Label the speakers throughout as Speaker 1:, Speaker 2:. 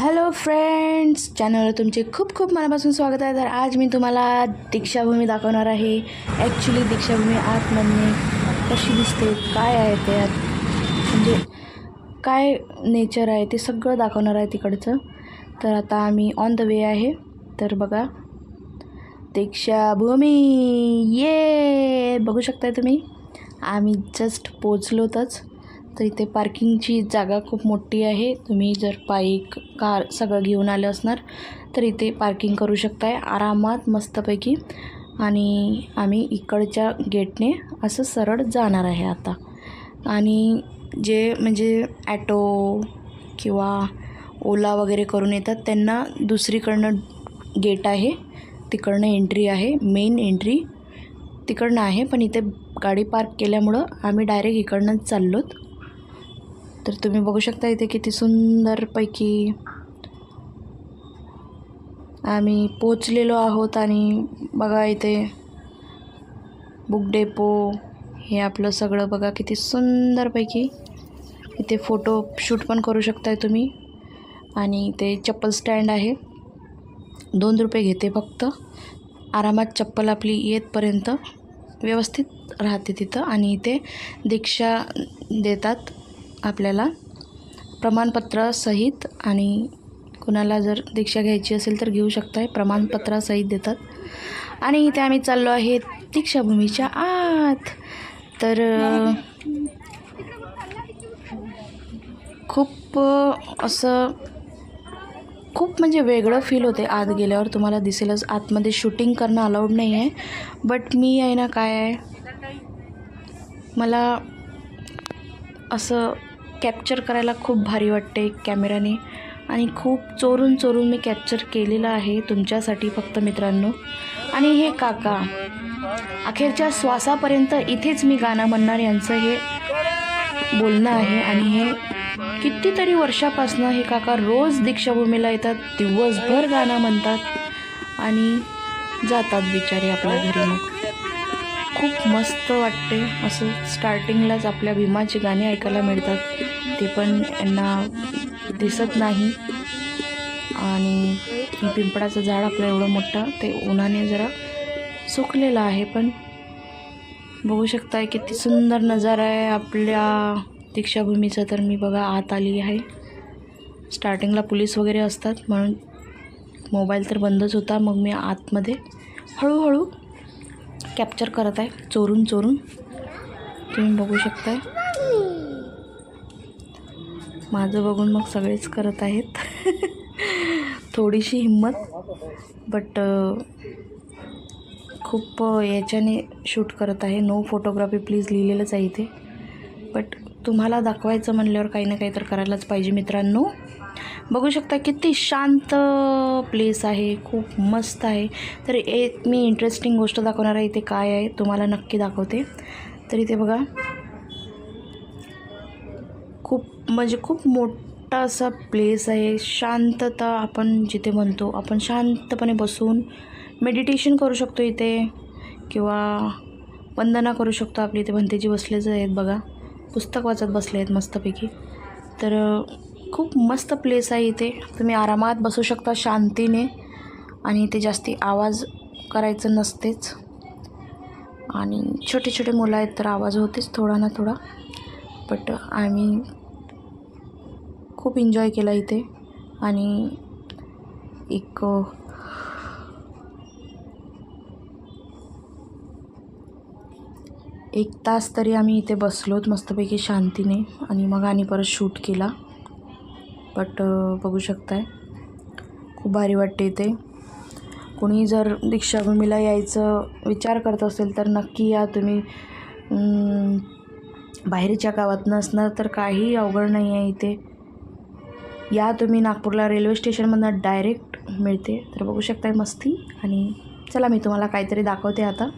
Speaker 1: Hello friends चॅनलवर तुमचे खूप खूप मनापासून स्वागत आहे. तर आज मी तुम्हाला दीक्षाभूमी दाखवणार आहे. ॲक्च्युली दीक्षाभूमी आतमधने म्हणजे कशी दिसते काय आहे त्यात? म्हणजे काय नेचर आहे ते सगळं दाखवणार आहे तिकडचं. तर आता आम्ही ऑन द वे आहे. तर बघा. दीक्षाभूमी! ये बघू शकताय तुम्ही? आम्ही जस्ट पोचलोतच. तर इथे पार्किंगची जागा खूप मोठी आहे. तुम्ही जर बाईक कार सगळं घेऊन आलं असणार तर इथे पार्किंग करू शकताय. आरामात मस्तपैकी. आणि आम्ही इकडच्या गेटने असं सरळ जाणार आहे आता. आणि जे म्हणजे ॲटो किंवा ओला वगैरे करून येतात त्यांना दुसरीकडनं गेट आहे. तिकडनं एंट्री आहे. मेन एंट्री तिकडनं आहे. पण इथे गाडी पार्क केल्यामुळं आम्ही डायरेक्ट इकडनंच चाललोत. तर तुम्ही बघू शकता इथे किती सुंदरपैकी आम्ही पोचलेलो आहोत आणि बघा इथे बुक डेपो हे आपलं सगळं बघा किती सुंदरपैकी इथे फोटो शूट पण करू शकताय तुम्ही. आणि इथे चप्पल स्टँड आहे. दोन रुपये घेते फक्त. आरामात चप्पल आपली येतपर्यंत व्यवस्थित राहते तिथं आणि इथे दीक्षा देतात. आपल्याला प्रमाणपत्रासहित आणि कुणाला जर दीक्षा घ्यायची असेल तर घेऊ शकताय. प्रमाणपत्रासहित देतात. आणि इथे आम्ही चाललो आहे दीक्षाभूमीच्या आत. तर खूप असं खूप म्हणजे वेगळं फील होते आत गेल्यावर. तुम्हाला दिसेलच आतमध्ये शूटिंग करणं अलाउड नाही आहे बट मी आहे ना काय आहे? मला असं कॅप्चर करायला खूप भारी वाटते कॅमेराने आणि खूप चोरून चोरून मी कॅप्चर केलेलं आहे तुमच्यासाठी फक्त मित्रांनो. आणि हे काका अखेरच्या श्वासापर्यंत इथेच मी गाणं म्हणणार यांचं हे बोलणं आहे आणि हे कितीतरी वर्षापासनं हे काका रोज दीक्षाभूमीला येतात दिवसभर गाणं म्हणतात आणि जातात बिचारे आपल्या घरी मग. खूप मस्त वाटते. असं स्टार्टिंगलाच आपल्या भीमाची गाणी ऐकायला मिळतात. ते पण यांना दिसत नाही. आणि पिंपळाचं झाड आपलं एवढं मोठं ते उन्हाने जरा सुकलेलं आहे. पण बघू शकताय किती सुंदर नजारा आहे आपल्या दीक्षाभूमीचा. तर मी बघा आत आली आहे. स्टार्टिंगला पोलीस वगैरे असतात म्हणून मोबाईल तर बंदच होता. मग मी आतमध्ये हळूहळू कॅप्चर करत आहे. चोरून चोरून. तुम्ही बघू शकताय. माझं बघून मग सगळेच करत आहेत. थोडीशी हिंमत. बट खूप याच्याने शूट करत आहे. नो फोटोग्राफी प्लीज लिहिलेलंच आहे इथे. बट तुम्हाला दाखवायचं म्हणल्यावर काही ना काही तर करायलाच पाहिजे मित्रांनो. बघू शकता किती शांत प्लेस आहे खूप मस्त आहे. तर एक मी इंटरेस्टिंग गोष्ट दाखवणार आहे इथे काय आहे तुम्हाला नक्की दाखवते. तर इथे बघा. खूप म्हणजे खूप मोठा असा प्लेस आहे. शांतता आपण जिथे म्हणतो आपण शांतपणे बसून मेडिटेशन करू शकतो इथे. किंवा वंदना करू शकतो आपली. इथे भंतेजी बसलेच आहेत बघा. पुस्तक वाचत बसले आहेत मस्तपैकी. तर खूप मस्त प्लेस आहे इथे. तुम्ही आरामात बसू शकता शांतीने आणि इथे जास्ती आवाज करायचं नसतेच. आणि छोटे छोटे मुलं आहेत तर आवाज होतेच थोडा ना थोडा. बट आम्ही uh, खूप एन्जॉय केला इथे. आणि एक uh, एक तास तरी आम्ही इथे बसलोत मस्तपैकी शांतीने. आणि मग आणि परत शूट केला. बट बघू शकताय. खूप भारी वाटते इथे कोणी जर दीक्षाभूमीला यायचं विचार करत असेल तर नक्की या तुम्ही. बाहेरच्या गावात नसणार तर काही अवघड नाही आहे इथे. या तुम्ही नागपूरला रेल्वे स्टेशनमधनं डायरेक्ट मिळते. तर बघू शकताय मस्ती. आणि चला मी तुम्हाला काहीतरी दाखवते आता.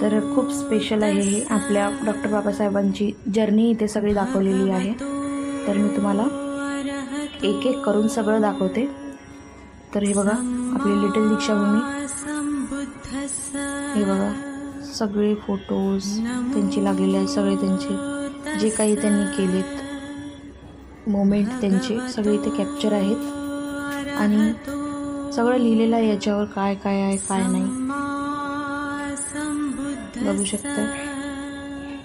Speaker 1: तर खूप स्पेशल आहे हे आपल्या डॉक्टर बाबासाहेबांची जर्नी इथे सगळी दाखवलेली आहे. तर मी तुम्हाला एक एक करून सगळं दाखवते. तर हे बघा आपली लिटिल दीक्षाभूमी. हे बघा सगळे फोटोज त्यांचे लागलेले आहेत सगळे त्यांचे. जे काही त्यांनी केलेत मोमेंट त्यांचे सगळे इथे कॅप्चर आहेत. आणि सगळं लिहिलेलं आहे याच्यावर काय काय आहे काय नाही. बघू शकता.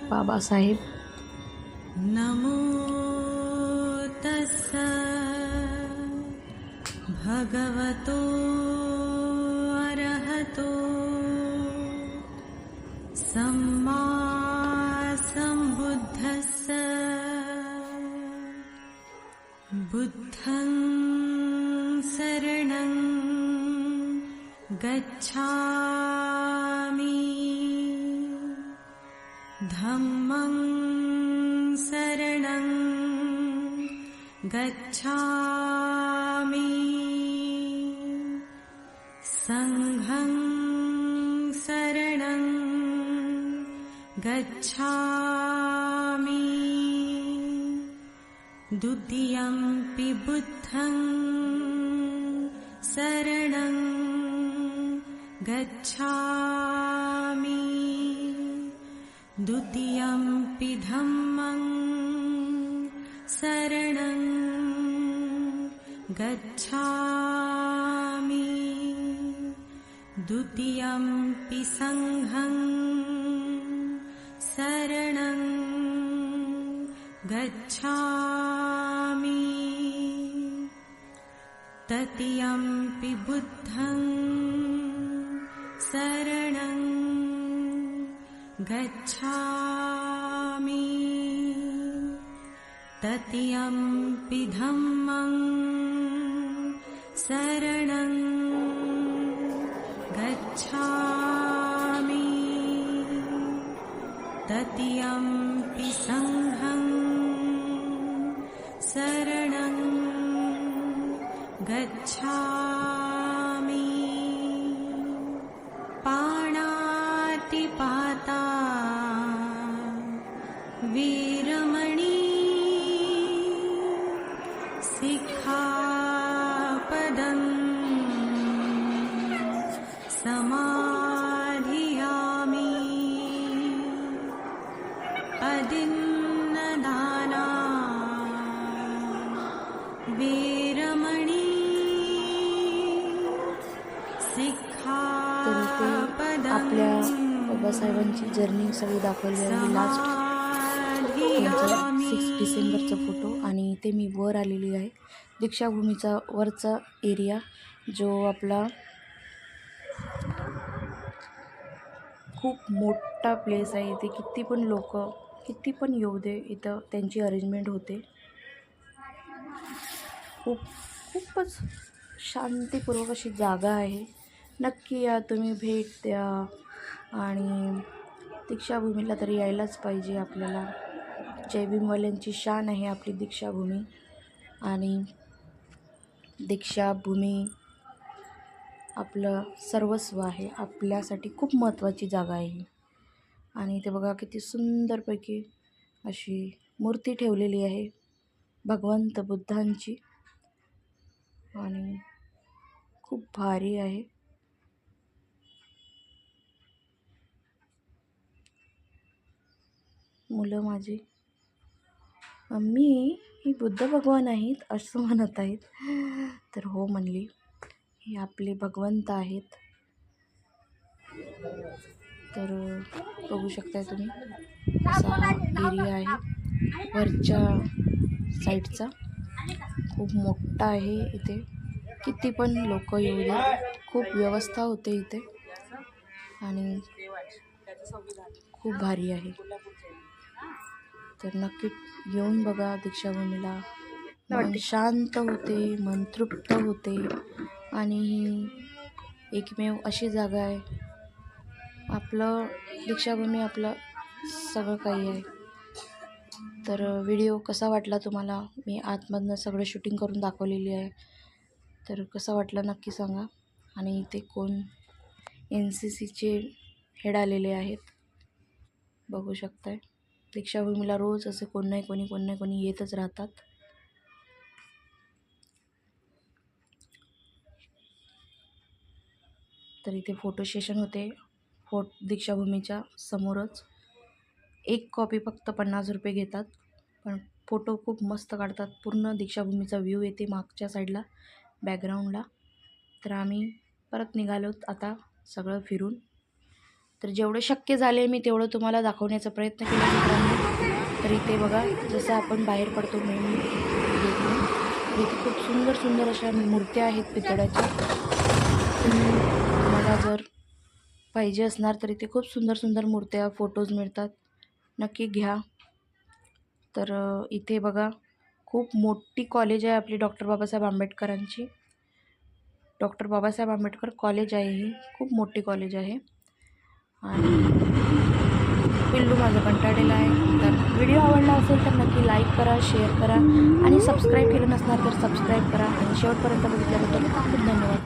Speaker 1: बाबासाहेब.
Speaker 2: भगवतो अरहतो सम्मा सम्बुद्धस्स बुद्धं शरणं गच्छामि। धम्मं शरणं गच्छामि सङ्घं शरणं गच्छामि। द्वितीयम्पि बुद्धं शरणं गच्छामि। द्वितीयम्पि धम्मं शरणं गच्छामि द्वितीयम्पि सङ्घं शरणं गच्छामि। तृतीयम्पि बुद्धं शरणं गच्छामि। तृतीयम्पि धम्मं शरणं गच्छामि। तृतीयम्पि सङ्घं। शरणं गच्छामि। अदिन्नदाना वीरमणि।
Speaker 1: तर इथे आपल्या बाबासाहेबांची जर्नी सगळी दाखवली आहे. लास्ट सिक्स डिसेंबरचा फोटो आणि इथे मी वर आलेली आहे. दीक्षाभूमीचा वरचा एरिया जो आपला खूप मोठा प्लेस आहे. इथे किती पण लोक किती पण येऊ दे इथं त्यांची अरेंजमेंट होते. खूप खूपच शांतीपूर्वक अशी जागा आहे. नक्की या तुम्ही भेट द्या. आणि दीक्षाभूमीला तरी यायलाच पाहिजे आपल्याला. जयभीमवाल्यांची शान आहे आपली दीक्षाभूमी. आणि दीक्षाभूमी आपलं सर्वस्व आहे. आपल्यासाठी खूप महत्त्वाची जागा आहे आणि इथे बघा किती सुंदरपैकी अशी मूर्ती ठेवलेली आहे भगवंत बुद्धांची. आणि खूप भारी आहे. मुलं माझी. मम्मी ही बुद्ध भगवान आहेत असं म्हणत आहेत. तर हो म्हणली हे आपले भगवंत आहेत. तर बघू शकताय तुम्ही असा एरिया आहे. वरच्या साईडचा. खूप मोठा आहे इथे. किती पण लोक येऊ द्या. खूप व्यवस्था होते इथे. आणि खूप भारी आहे. तर नक्की येऊन बघा दीक्षाभूमीला. मन शांत होते मन तृप्त होते. आणि ही एकमेव अशी जागा आहे. आपलं दीक्षाभूमी आपलं सगळं काही आहे. तर व्हिडिओ कसा वाटला तुम्हाला? मी आतमधनं सगळं शूटिंग करून दाखवलेली आहे. तर कसा वाटला नक्की सांगा. आणि इथे कोण एन सी सीचे हेड आलेले आहेत बघू शकताय. दीक्षाभूमीला रोज असे कोण नाही कोणी कोण नाही कोणी येतच राहतात. तर इथे फोटो सेशन होते. फोट दीक्षाभूमीच्या समोरच. एक कॉपी फक्त पन्नास रुपये घेतात पण फोटो खूप मस्त काढतात. पूर्ण दीक्षाभूमीचा व्ह्यू येते मागच्या साईडला बॅकग्राऊंडला तर आम्ही परत निघालोत आता सगळं फिरून. तर जेवढं शक्य झाले मी तेवढं तुम्हाला दाखवण्याचा प्रयत्न केला मित्रांनो. तर इथे बघा जसं आपण बाहेर पडतो मेन इथे खूप सुंदर सुंदर अशा मूर्त्या आहेत पितळ्याच्या. तुम्ही जर पाहिजे असणार तर इथे खूप सुंदर सुंदर मूर्त्या फोटोज मिळतात. नक्की घ्या. तर इथे बघा खूप मोठी कॉलेज आहे आपली डॉक्टर बाबासाहेब आंबेडकरांची. डॉक्टर बाबासाहेब आंबेडकर कॉलेज आहे ही. खूप मोठी कॉलेज आहे. आणि पिल्लू माझं कंटाळलेला आहे. तर व्हिडिओ आवडला असेल तर नक्की लाईक करा शेअर करा. आणि सबस्क्राईब केलं नसणार तर सबस्क्राईब करा. आणि शेवटपर्यंत बघितल्याबद्दल खूप धन्यवाद.